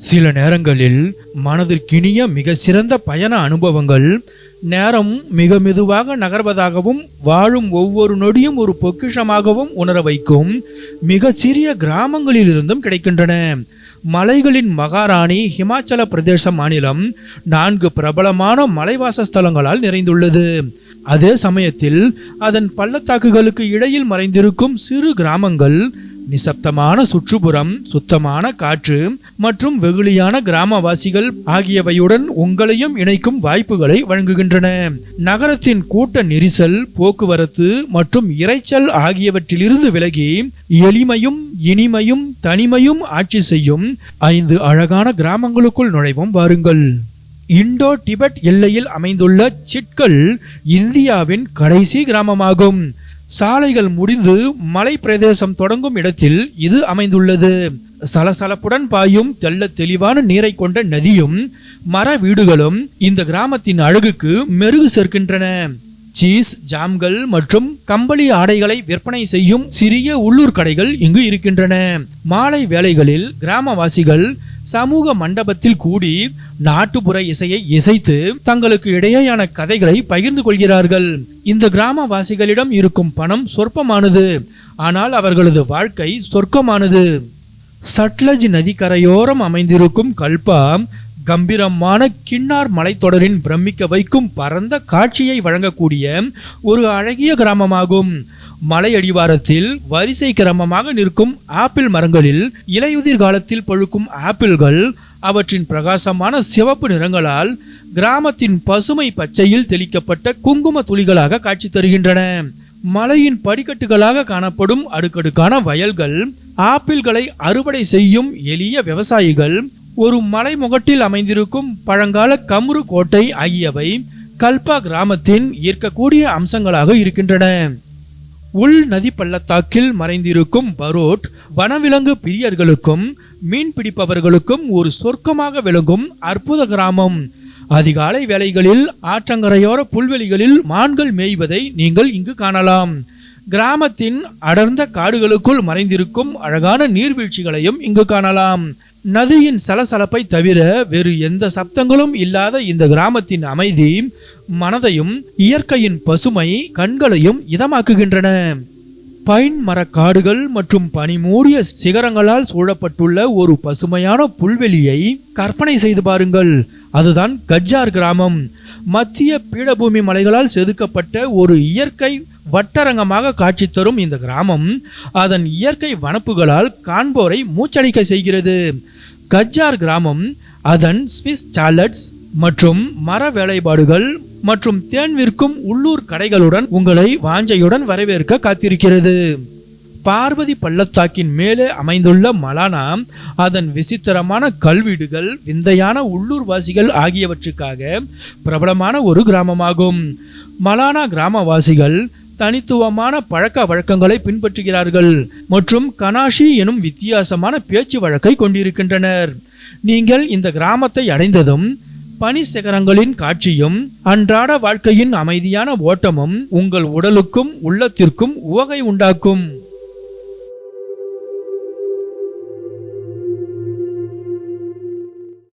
சில நேரங்களில் மனதிற்கினிய மிக சிறந்த பயண அனுபவங்கள் நேரம் மிக மெதுவாக நகர்வதாகவும் வாழும் ஒவ்வொரு நொடியும் ஒரு பொக்கிஷமாகவும் உணர வைக்கும் மிக சிறிய கிராமங்களிலிருந்தும் கிடைக்கின்றன. மலைகளின் மகாராணி ஹிமாச்சல பிரதேச மாநிலம் நான்கு பிரபலமான மலைவாச ஸ்தலங்களால் நிறைந்துள்ளது. அதே சமயத்தில் அதன் பள்ளத்தாக்குகளுக்கு இடையில் மறைந்திருக்கும் சிறு கிராமங்கள் நிசப்தமான சுற்றுப்புறம் சுத்தமான காற்று மற்றும் வெகுளியான கிராமவாசிகள் ஆகியவையுடன் உங்களையும் இணைக்கும் வாய்ப்புகளை வழங்குகின்றன. நகரத்தின் கூட்ட நெரிசல் போக்குவரத்து மற்றும் இரைச்சல் ஆகியவற்றிலிருந்து விலகி எளிமையும் இனிமையும் தனிமையும் ஆட்சி செய்யும் ஐந்து அழகான கிராமங்களுக்குள் நுழைவும் வாருங்கள். இண்டோ டிபெட் எல்லையில் அமைந்துள்ள சிட்கல் இந்தியாவின் கடைசி கிராமமாகும். சாலைகள் முடிந்து மலை பிரதேசம் தொடங்கும் இடத்தில் இது அமைந்துள்ளது. சலசலப்புடன் பாயும் தெள்ள தெளிவான நீரை கொண்ட நதியும் மர வீடுகளும் இந்த கிராமத்தின் அழகுக்கு மெருகு சேர்க்கின்றன. சீஸ் ஜாம்கள் மற்றும் கம்பளி ஆடைகளை விற்பனை செய்யும் சிறிய உள்ளூர் கடைகள் இங்கு இருக்கின்றன. மாலை வேளைகளில் கிராமவாசிகள் சமூக மண்டபத்தில் கூடி நாட்டுப்புற இசையை இசைத்து தங்களுக்கு இடையேயான கதைகளை பகிர்ந்து கொள்கிறார்கள். இந்த கிராமவாசிகளிடம் இருக்கும் பணம் சொற்பமானது. ஆனால் அவர்களது வாழ்க்கை சொர்க்கமானது. சட்லஜ் நதிக்கரையோரம் அமைந்திருக்கும் கல்பா கம்பீரமான கின்னார் மலைத்தொடரின் பிரமிக்க வைக்கும் பரந்த காட்சியை வழங்கக்கூடிய ஒரு அழகிய கிராமமாகும். மலை அடிவாரத்தில் வரிசை கிரமமாக நிற்கும் ஆப்பிள் மரங்களில் இலையுதிர் காலத்தில் பழுக்கும் ஆப்பிள்கள் அவற்றின் பிரகாசமான சிவப்பு நிறங்களால் கிராமத்தின் பசுமை பச்சையில் தெளிக்கப்பட்ட குங்கும துளிகளாக காட்சி தருகின்றன. மலையின் படிக்கட்டுகளாக காணப்படும் அடுக்கடுக்கான வயல்கள் ஆப்பிள்களை அறுவடை செய்யும் எளிய விவசாயிகள் ஒரு மலைமுகட்டில் அமைந்திருக்கும் பழங்கால கம்ரு கோட்டை ஆகியவை கல்பா கிராமத்தின் ஈர்க்கக்கூடிய அம்சங்களாக இருக்கின்றன. உள் நதி பள்ளத்தாக்கில் மறைந்திருக்கும் பரோட் வனவிலங்கு பிரியர்களுக்கும் மீன் பிடிப்பவர்களுக்கும் ஒரு சொர்க்கமாக விளங்கும் அற்புத கிராமம். அதிகாலை வேளைகளில் ஆற்றங்கரையோர புல்வெளிகளில் மான்கள் மேய்வதை நீங்கள் இங்கு காணலாம். கிராமத்தின் அடர்ந்த காடுகளுக்குள் மறைந்திருக்கும் அழகான நீர்வீழ்ச்சிகளையும் இங்கு காணலாம். நதியின் சலசலப்பை தவிர வேறு எந்த சப்தங்களும் இல்லாத இந்த கிராமத்தின் அமைதி மனதையும் இயற்கையின் பசுமை கண்களையும் இதமாக்குகின்றன. பைன் மரக்காடுகள் மற்றும் பனிமூடிய சிகரங்களால் சூழப்பட்டுள்ள ஒரு பசுமையான புல்வெளியை கற்பனை செய்து பாருங்கள். அதுதான் கஜ்ஜார் கிராமம். மத்திய பீடபூமி மலைகளால் செதுக்கப்பட்ட ஒரு இயற்கை வட்டரங்கமாக காட்சி தரும் இந்த கிராமம் அதன் இயற்கை வனப்புகளால் காண்போரை மூச்சடைக்க செய்கிறது. கஜ்ஜார் கிராமம் அதன் ஸ்விஸ் சாலட்ஸ் மற்றும் மர வேலைப்பாடுகள் மற்றும் தேன் விற்கும் உள்ளூர் கடைகளுடன் உங்களை வாஞ்சையுடன் வரவேற்க காத்திருக்கிறது. பார்வதி பள்ளத்தாக்கின் மேலே அமைந்துள்ள மலானா அதன் விசித்திரமான கல்வீடுகள் விந்தையான உள்ளூர்வாசிகள் ஆகியவற்றுக்காக பிரபலமான ஒரு கிராமமாகும். மலானா கிராமவாசிகள் தனித்துவமான பழக்க வழக்கங்களை பின்பற்றுகிறார்கள் மற்றும் கனாஷி எனும் வித்தியாசமான பேச்சு வழக்கை கொண்டிருக்கின்றனர். நீங்கள் இந்த கிராமத்தை அடைந்ததும் பனி சிகரங்களின் காட்சியும் அன்றாட வாழ்க்கையின் அமைதியான ஓட்டமும் உங்கள் உடலுக்கும் உள்ளத்திற்கும் உவகை உண்டாக்கும்.